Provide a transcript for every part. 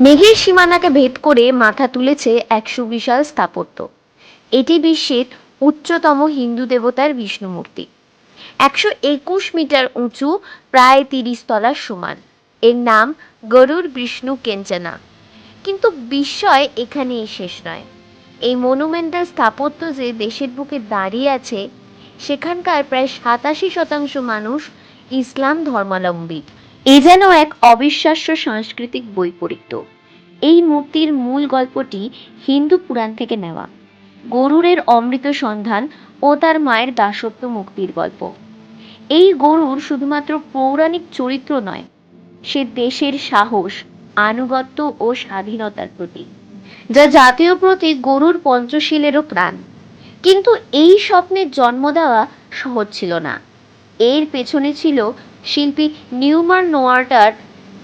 মেঘের সীমানাকে ভেদ করে মাথা তুলেছে এক সুবিশাল স্থাপত্য। এটি বিশ্বের উচ্চতম হিন্দু দেবতার বিষ্ণু মূর্তি একশো একুশ মিটার উঁচু, প্রায় তিরিশ তলার সমান। এর নাম গরুর বিষ্ণু কেঞ্চনা। কিন্তু বিস্ময় এখানেই শেষ নয়। এই মনুমেন্টাল স্থাপত্য যে দেশের বুকে দাঁড়িয়ে আছে, সেখানকার প্রায় সাতাশি শতাংশ মানুষ ইসলাম ধর্মাবলম্বী। এ যেন এক অবিশ্বাস্য সাংস্কৃতিক বৈপরীত্য এই মূর্তির মূল গল্পটি হিন্দু পুরাণ থেকে নেওয়া। গরুরের অমৃত সন্ধান ও তার মায়ের দাসত্ব মুক্তির গল্প। এই গরুর শুধুমাত্র পৌরাণিক চরিত্র নয়, সে দেশের সাহস, আনুগত্য ও স্বাধীনতার প্রতীক, যা জাতীয় প্রতীক গরুর পঞ্চশীলেরও প্রাণ। কিন্তু এই স্বপ্নের জন্ম দেওয়া সহজ ছিল না। এর পেছনে ছিল শিল্পী নিউমার নোয়ার্টার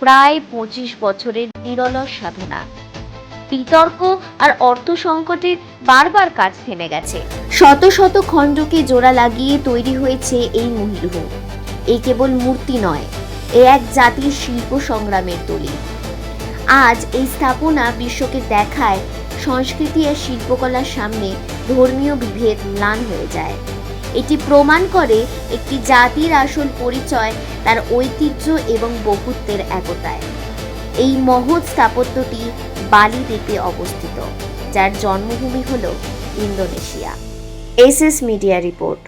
প্রায় পঁচিশ বছরের নিরলস সাধনা। বিতর্ক আর অর্থ সংকটে বারবার কাজ থেমে গেছে। শত শত খণ্ডকে জোড়া লাগিয়ে তৈরি হয়েছে এই মহিরুহ এই কেবল মূর্তি নয়, এ এক জাতির শিল্প সংগ্রামের দলিল আজ এই স্থাপনা বিশ্বকে দেখায়, সংস্কৃতি আর শিল্পকলার সামনে ধর্মীয় বিভেদ ম্লান হয়ে যায়। এটি প্রমাণ করে একটি জাতির আসল পরিচয়, তার ঐতিহ্য এবং বহুত্বের একতায়। এই মহৎ স্থাপত্যটি বালি দ্বীপে অবস্থিত, যার জন্মভূমি হল Indonesia. S S media report.